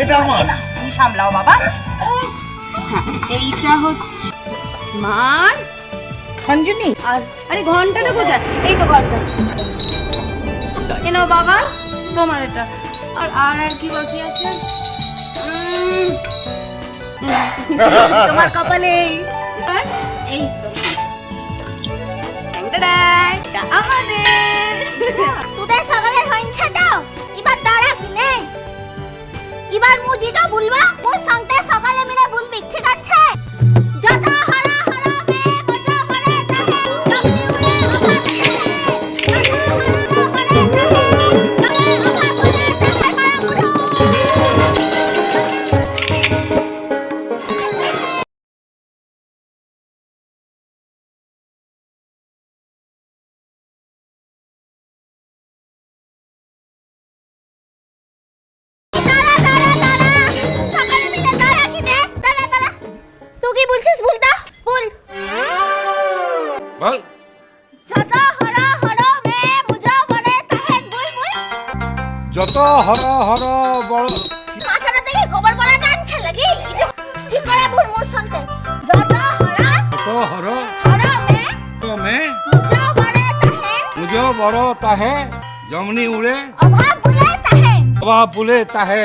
এটা আমার। না তুমি সামলাও বাবা। হ্যাঁ এইটা হচ্ছে মার। সঞ্জনী আর আরে ঘন্টাটা কোথায়? এই তো ঘণ্টা। এনো বাবা তোমার এটা। আর আর আর কি বাকি আছে? তোমার কপালে এই। আর এই আমাদের। এবার মুজিটা বলবা মোর সঙ্গে বল। যত হরা হরা বল বল। মাথাটা দেখে গোবর পড়া টানছে লাগি। ঠিক করে বল মোর সঙ্গে যত হরা যত হর হরা মে মে মুজা করে তাহে। মুজো বড় তাহে জমনি উড়ে অভাব বলে তাহে। অভাব বুলে তাহে।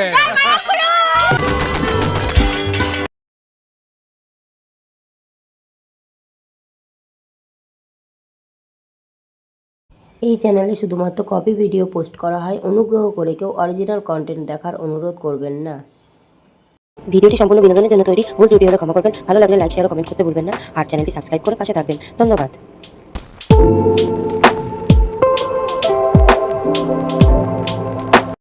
এই চ্যানেলে শুধুমাত্র কপি ভিডিও পোস্ট করা হয়। অনুগ্রহ করে কেউ অরিজিনাল কন্টেন্ট দেখার অনুরোধ করবেন না। ভিডিওটি সম্পূর্ণ বিনোদনের জন্য তৈরি। ভুল ত্রুটি হলে ক্ষমা করবেন। ভালো লাগলে লাইক শেয়ার ও কমেন্ট করতে ভুলবেন না। আর চ্যানেলটি সাবস্ক্রাইব করে পাশে থাকবেন। ধন্যবাদ।